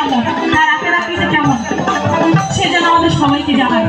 কেমন? তার আখের আপিসে কেমন? সে যেন আমাদের সবাইকে জানায়।